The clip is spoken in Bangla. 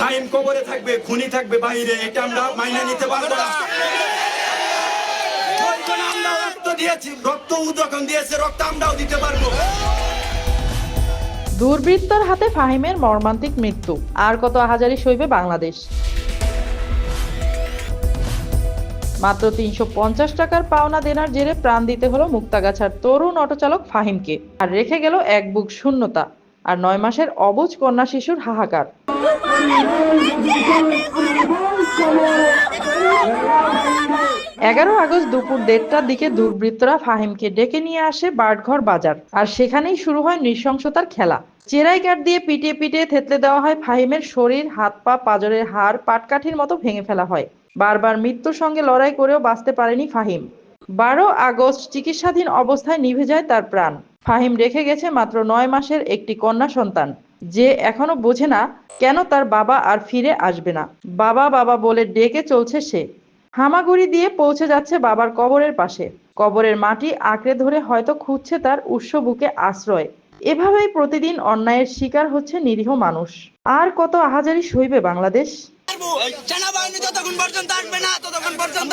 ফাইম কবরে থাকবে, খুনি থাকবে বাইরে, এটা আমরা মাইনা নিতে পারব না। দুর্বৃত্তর হাতে ফাহিমের মর্মান্তিক মৃত্যু। আর কত আহাজারি সইবে বাংলাদেশ? মাত্র তিনশো পঞ্চাশ টাকার পাওনা দেনার জেরে প্রাণ দিতে হলো মুক্তাগাছার তরুণ অটোচালক ফাহিমকে। আর রেখে গেল এক বুক শূন্যতা। আর নয় মাসের অবুজ কন্যা শিশুর হাহাকার। এগারো আগস্ট দুপুর দেড়টার দিকে দুর্বৃত্তরা ফাহিমকে ডেকে নিয়ে আসে বাটঘর বাজার, আর সেখানেই শুরু হয় নৃশংসতার খেলা। চেরাই কাঠ দিয়ে পিটিয়ে পিটিয়ে থেতলে দেওয়া হয় ফাহিমের শরীর, হাত পা, পাজরের হাড়, পাটকাঠির মতো ভেঙে ফেলা হয়। বারবার মৃত্যুর সঙ্গে লড়াই করেও বাঁচতে পারেনি ফাহিম। বারো আগস্ট চিকিৎসাধীন অবস্থায় নিভে যায় তার প্রাণ। ফাহিম রেখে গেছে মাত্র নয় মাসের একটি কন্যা সন্তান। যে এখনও বোঝে না কেন তার বাবা আর ফিরে আসবে না। বাবা বাবা বলে ডেকে চলছে সে। হামাগুড়ি দিয়ে পৌঁছে যাচ্ছে বাবার কবরের পাশে। কবরের মাটি আঁকড়ে ধরে হয়তো খুঁজছে তার উৎস বুকে আশ্রয়। এভাবেই প্রতিদিন অন্যায়ের শিকার হচ্ছে নিরীহ মানুষ। আর কত আহাজারি সইবে বাংলাদেশ? সেনাবাহিনী যতক্ষণ পর্যন্ত আসবে না ততক্ষণ পর্যন্ত